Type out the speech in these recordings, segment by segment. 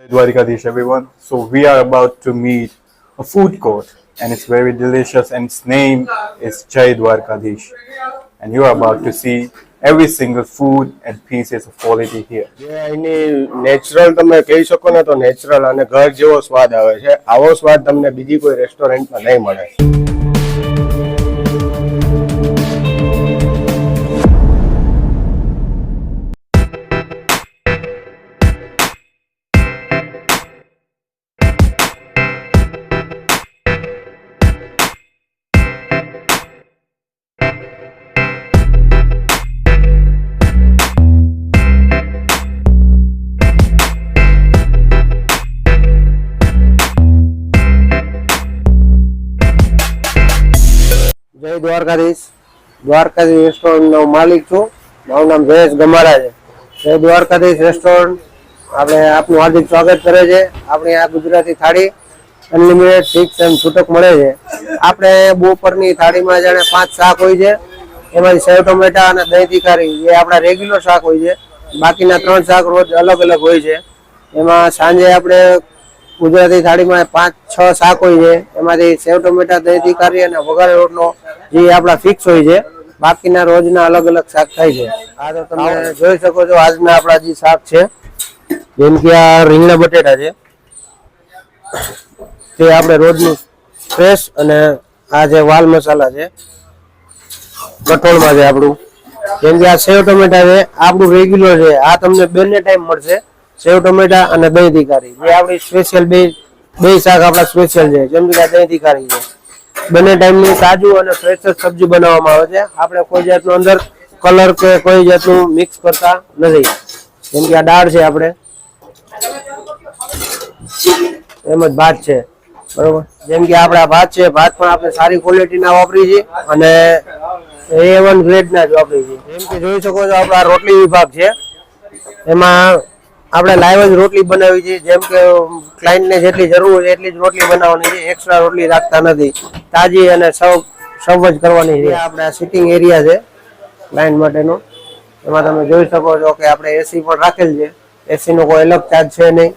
Dwarikadish everyone. So we are about to meet a food court and it's very delicious and its name is Chai Dwarkadish. And you are about to see every single food and pieces of quality here. જે અહીંની natural તમે કહી શકો ને તો natural અને ઘર જેવો સ્વાદ આવે છે આવો સ્વાદ તમને બીજી કોઈ રેસ્ટોરન્ટમાં નહીં મળે જય દ્વારકાધીશ. દ્વારકાધીશ રેસ્ટોરન્ટનો માલિક છું. મારું નામ જયેશ ગમારા છે. જય દ્વારકાધીશ રેસ્ટોરન્ટ આપણે આપનું હાર્દિક સ્વાગત કરે છે. આપણી આ ગુજરાતી થાળી અનલિમિટેડ ફિક્સ એમ છૂટક મળે છે. આપણે બપોરની થાળીમાં જાણે પાંચ શાક હોય છે. એમાંથી સેવ ટમેટા અને દહીં તીખારી, એ આપણા રેગ્યુલર શાક હોય છે. બાકીના ત્રણ શાક રોજ અલગ અલગ હોય છે. એમાં સાંજે આપણે ગુજરાતી થાળીમાં પાંચ છ શાક હોય છે. એમાંથી સેવ ટમેટા દહીં કરી અને વઘારે રોટલો જે આપણા ફિક્સ હોય છે. બાકીના રોજના અલગ અલગ શાક થાય છે. આ તો તમે જોઈ શકો છો આજના આપણા જે શાક છે જેમ કે આ રીંગણા બટેટા છે તે આપણે રોજનું ફ્રેશ અને આ જે વાલ મસાલા છે કઠોળમાં છે આપણું. જેમ કે આ સેવ ટમેટા છે આપણું રેગ્યુલર છે. આ તમને બંને ટાઈમ મળશે. સેવ ટમેટા અને દહીં તીખારી. જે આપણી સ્પેશિયલ બે બે શાક આપણા સ્પેશિયલ છે. જેમ કે દહીં તીખારી છે. બંને ટાઈમની તાજું અને ફ્રેશ સબ્જી બનાવવામાં આવે છે. આપણે કોઈ જાતનું અંદર કલર કે કોઈ જાતનું મિક્સ કરતા નથી. જેમ કે આ દાળ છે આપણે. એમ જ ભાત છે. બરોબર? જેમ કે આપણા ભાત છે. ભાત પણ આપણે સારી ક્વોલિટીના વાપરી છે અને એ વન ગ્રેડના જ વાપરી છે જેમ કે જોઈ શકો છો, આપણા રોટલી વિભાગ છે. એમાં આપણે લાઈવ જ રોટલી બનાવી છે. જેમ કે ક્લાયન્ટને જેટલી જરૂર હોય એટલી જ રોટલી બનાવવાની છે. એક્સ્ટ્રા રોટલી રાખતા નથી. તાજી અને સૌ સૌ જ કરવાની છે. આપણે આ સિટિંગ એરિયા છે ક્લાયન્ટ માટેનો. એમાં તમે જોઈ શકો છો કે આપણે એસી પણ રાખેલ છે. એસીનો કોઈ અલગ ચાર્જ છે નહીં.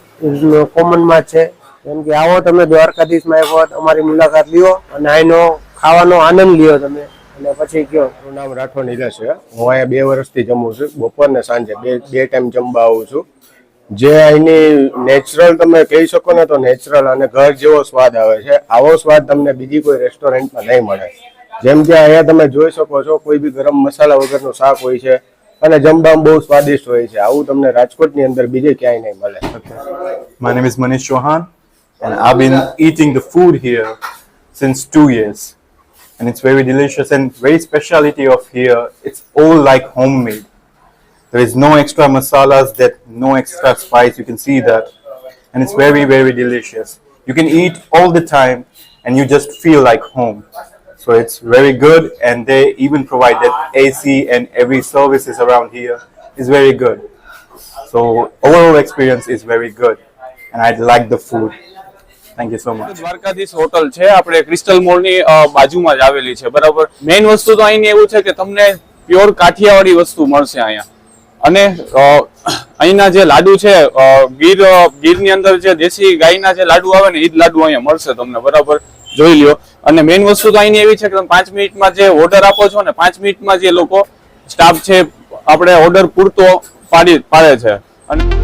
કોમનમાં જ છે. જેમ કે આવો તમે દ્વારકાધીશમાં એક વખત અમારી મુલાકાત લ્યો અને અહીંનો ખાવાનો આનંદ લ્યો તમે. અને પછી કયો? મારું નામ રાઠોડ નીલા છે. હું અહીંયા બે વર્ષથી જમું છું. બપોર ને સાંજે બે બે ટાઈમ જમવા આવું છું. જે અહીંની નેચરલ તમે કહી શકો ને તો નેચરલ અને ઘર જેવો સ્વાદ આવે છે. આવો સ્વાદ તમને બીજી કોઈ રેસ્ટોરન્ટમાં નહીં મળે. જેમ કે અહીંયા તમે જોઈ શકો છો કોઈ બી ગરમ મસાલા વગરનું શાક હોય છે અને જમવામાં બહુ સ્વાદિષ્ટ હોય છે. આવું તમને રાજકોટની અંદર બીજે ક્યાંય નહીં મળે. My name is Manish Chauhan and I've been eating the food here since two years. And it's very delicious and very speciality of here, it's all like homemade. There is no extra masalas, that no extra spice, you can see that. And it's very, very delicious. You can eat all the time and you just feel like home. So it's very good and they even provide that AC and every services around here is very good. So overall experience is very good and I like the food. Thank you so much. Dwarkadhish hotel છે આપણે crystal મોલની અ, બાજુમાં જ આવેલી છે બરાબર main વસ્તુ તો અહીંની એવું છે કે તમને પ્યોર કાઠિયાવાડી વસ્તુ મળશે અહીંયા અને અહીંના જે લાડુ છે ગીર ગીરની અંદર જે દેશી ગાયના જે લાડુ આવે ને એ જ લાડુ અહીંયા મળશે તમને, બરાબર? જોઈ લ્યો. અને મેઇન વસ્તુ તો અહીંની એવી છે કે તમે પાંચ મિનિટમાં જે ઓર્ડર આપો છો ને, પાંચ મિનિટમાં જે લોકો સ્ટાફ છે, આપણે ઓર્ડર પૂરતો પાડી, પાડે છે. અને